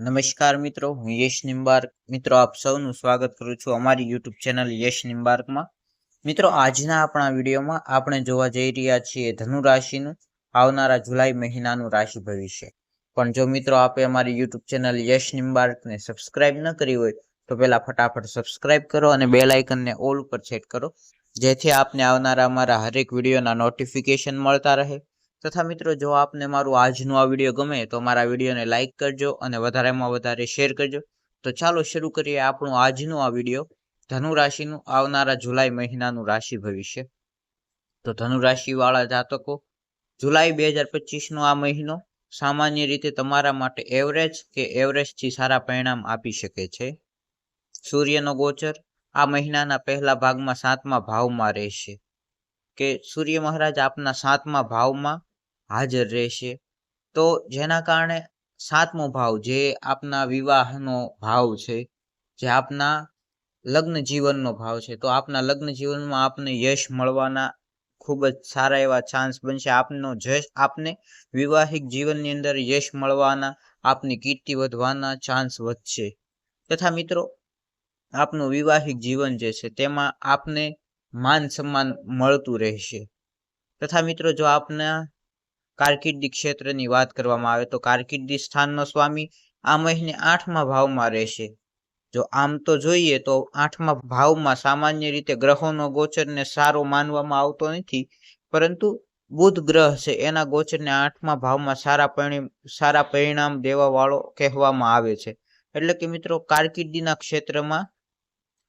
નમસ્કાર મિત્રો, હું યશ નિમ્બાર્ક મિત્રો, આપ સૌનું સ્વાગત કરું છું અમારી યુટ્યુબ ચેનલ યશ નિમ્બાર્કમાં મિત્રો, આજના આપણા વિડીયોમાં આપણે જોવા જઈ રહ્યા છીએ ધનુ રાશિનું આવનારા જુલાઈ મહિનાનું રાશિ ભવિષ્ય. પણ જો મિત્રો, આપે અમારી યુટ્યુબ ચેનલ યશ નિમ્બાર્કને સબસ્ક્રાઇબ ન કરી હોય, તો પહેલાં ફટાફટ સબસ્ક્રાઇબ કરો અને બેલ આઇકનને ઓલ ઉપર સેટ કરો, જેથી આપને આવનારા અમારા હરેક વિડીયોના નોટિફિકેશન મળતા રહે. તથા મિત્રો, જો આપને મારું આજનું આ વીડિયો ગમે તો મારા વિડીયોને લાઇક કરજો અને વધારેમાં વધારે શેર કરજો. તો ચાલો શરૂ કરીએ આપણું આજનું આ વીડિયો. ધનુ રાશિનું આવનારા જુલાઈ મહિનાનું રાશિ ભવિષ્ય. તો ધનુ રાશિવાળા જાતકો, જુલાઈ બે હજાર પચીસનો આ મહિનો સામાન્ય રીતે તમારા માટે એવરેજ કે એવરેજથી સારા પરિણામ આપી શકે છે. સૂર્યનો ગોચર આ મહિનાના પહેલા ભાગમાં સાતમા ભાવમાં રહેશે. કે સૂર્ય મહારાજ આપના સાતમા ભાવમાં હાજર રહેશે. તો જેના કારણે સાતમો ભાવ જે આપના વિવાહનો ભાવ છે, જે આપના લગ્ન જીવનનો ભાવ છે, તો આપના લગ્ન જીવનમાં આપને યશ મળવાના ખૂબ જ સારા એવા ચાન્સ બનશે. આપનો જશ, આપને વિવાહિક જીવનની અંદર યશ મળવાના, આપની કીર્તિ વધવાના ચાન્સ વધશે. તથા મિત્રો, આપનું વિવાહિક જીવન જે છે, તેમાં આપને માન સન્માન મળતું રહેશે. તથા મિત્રો, જો આપના કારકિર્દી ક્ષેત્રની વાત કરવામાં આવે તો કારકિર્દી સ્થાનનો સ્વામી આ મહિને આઠમા ભાવમાં રહેશે. જો આમ તો જોઈએ તો આઠમા ભાવમાં સામાન્ય રીતે ગ્રહોનો ગોચરને સારો માનવામાં આવતો નથી, પરંતુ બુધ ગ્રહ છે એના ગોચરને આઠમા ભાવમાં સારા પરિણામ સારા પરિણામ દેવા વાળો કહેવામાં આવે છે. એટલે કે મિત્રો કારકિર્દીના ક્ષેત્રમાં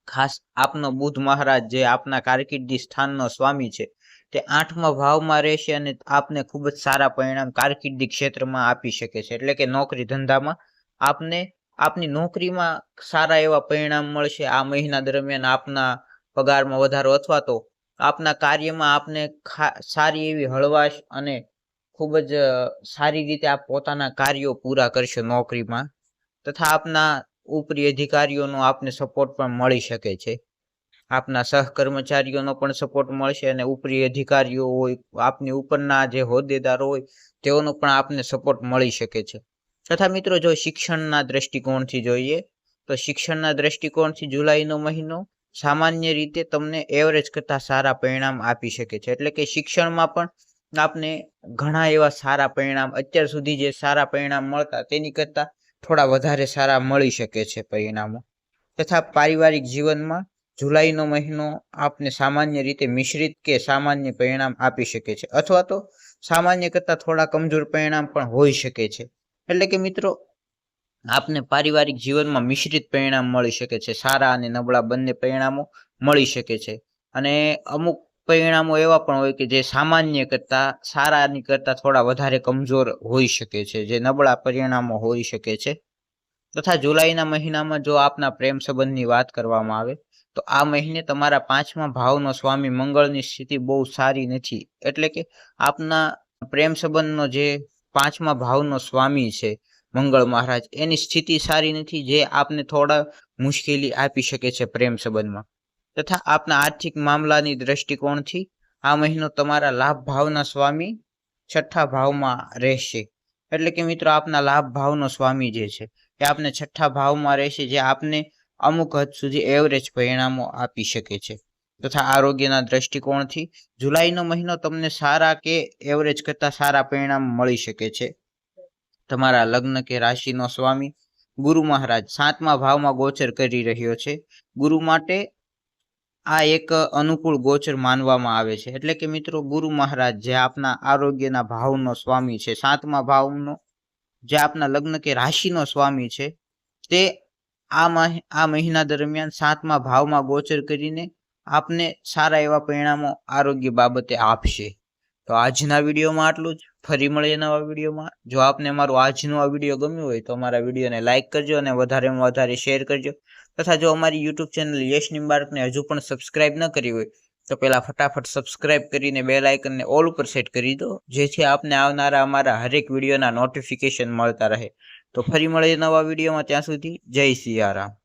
ખાસ આપનો બુધ મહારાજ જે આપના કારકિર્દી સ્થાનનો સ્વામી છે, તે આઠમા ભાવમાં રહેશે અને આપને ખૂબ જ સારા પરિણામ કારકિર્દી ક્ષેત્રમાં આપી શકે છે. એટલે કે નોકરી ધંધામાં આપને, આપની નોકરીમાં સારા એવા પરિણામ મળશે. આ મહિના દરમિયાન આપના પગારમાં વધારો અથવા તો આપના કાર્યમાં આપને સારી એવી હળવાશ અને ખૂબ જ સારી રીતે આપ પોતાના કાર્યો પૂરા કરશો નોકરીમાં. તથા આપના ઉપરી અધિકારીઓનો આપને સપોર્ટ પણ મળી શકે છે. આપના સહકર્મચારીઓનો પણ સપોર્ટ મળશે અને ઉપરી અધિકારીઓ હોય, આપની ઉપરના જે હોદ્દેદારો હોય, તેઓનો પણ આપને સપોર્ટ મળી શકે છે. તથા મિત્રો, જો શિક્ષણના દ્રષ્ટિકોણથી જોઈએ, તો શિક્ષણના દ્રષ્ટિકોણથી જુલાઈનો મહિનો સામાન્ય રીતે તમને એવરેજ કરતાં સારા પરિણામ આપી શકે છે. એટલે કે શિક્ષણમાં પણ આપને ઘણા એવા સારા પરિણામ, અત્યાર સુધી જે સારા પરિણામ મળતા, તેની કરતા થોડા વધારે સારા મળી શકે છે પરિણામો. તથા પારિવારિક જીવનમાં જુલાઈનો મહિનો આપને સામાન્ય રીતે મિશ્રિત કે સામાન્ય પરિણામ આપી શકે છે. અથવા તો સામાન્ય કરતાં થોડા કમજોર પરિણામ પણ હોઈ શકે છે. એટલે કે મિત્રો, આપને પારિવારિક જીવનમાં મિશ્રિત પરિણામ મળી શકે છે. સારા અને નબળા બંને પરિણામો મળી શકે છે. અને અમુક પરિણામો એવા પણ હોય કે જે સામાન્ય કરતાં, સારાની કરતાં થોડા વધારે કમજોર હોઈ શકે છે, જે નબળા પરિણામો હોઈ શકે છે. તથા જુલાઈના મહિનામાં જો આપના પ્રેમ સંબંધની વાત કરવામાં આવે, તો આ મહિને તમારા પાંચમા ભાવનો સ્વામી મંગળની સ્થિતિ બહુ સારી નથી. એટલે કે આપના પ્રેમ સંબંધનો જે પાંચમા ભાવનો સ્વામી છે, મંગળ મહારાજ, એની સ્થિતિ સારી નથી, જે આપને થોડા મુશ્કેલી આપી શકે છે પ્રેમ સંબંધમાં. તથા આપના આર્થિક મામલાની દ્રષ્ટિકોણથી આ મહિનો તમારા લાભ ભાવના સ્વામી છઠ્ઠા ભાવમાં રહેશે. એટલે કે મિત્રો આપના લાભ ભાવનો સ્વામી જે છે, એ આપને છઠ્ઠા ભાવમાં રહેશે જે આપને અમુક હદ સુધી એવરેજ પરિણામો આપી શકે છે. તથા આરોગ્યના દ્રષ્ટિકોણથી જુલાઈનો મહિનો તમને સારા કે એવરેજ કરતા સારા પરિણામ મળી શકે છે. તમારા લગ્ન કે રાશિનો સ્વામી ગુરુ મહારાજ સાતમા ભાવમાં ગોચર કરી રહ્યો છે. ગુરુ માટે આ એક અનુકૂળ ગોચર માનવામાં આવે છે. એટલે કે મિત્રો, ગુરુ મહારાજ જે આપના આરોગ્યના ભાવનો સ્વામી છે, સાતમા ભાવનો, જે આપના લગ્ન કે રાશિનો સ્વામી છે, તે આ આ મહિના દરમિયાન સાતમા ભાવમાં ગોચર કરીને આપને સારા એવા પરિણામો આરોગ્ય બાબતે આપશે. તો આજના વિડીયોમાં આટલું જ. ફરી મળીએ નવા વિડીયોમાં. જો આપને મારું આજનું આ વીડિયો ગમ્યું હોય તો અમારા વિડીયોને લાઇક કરજો અને વધારેમાં વધારે શેર કરજો. તથા જો અમારી યુટ્યુબ ચેનલ યશ નિમ્બાર્કને હજુ પણ સબસ્ક્રાઇબ ન કરી હોય, તો પહેલાં ફટાફટ સબસ્ક્રાઇબ કરીને બે લાઇકનને ઓલ ઉપર સેટ કરી દો, જેથી આપને આવનારા અમારા હરેક વિડીયોના નોટિફિકેશન મળતા રહે. તો ફરી મળીએ નવા વિડીયોમાં ત્યાં સુધી. જય સિયારામ.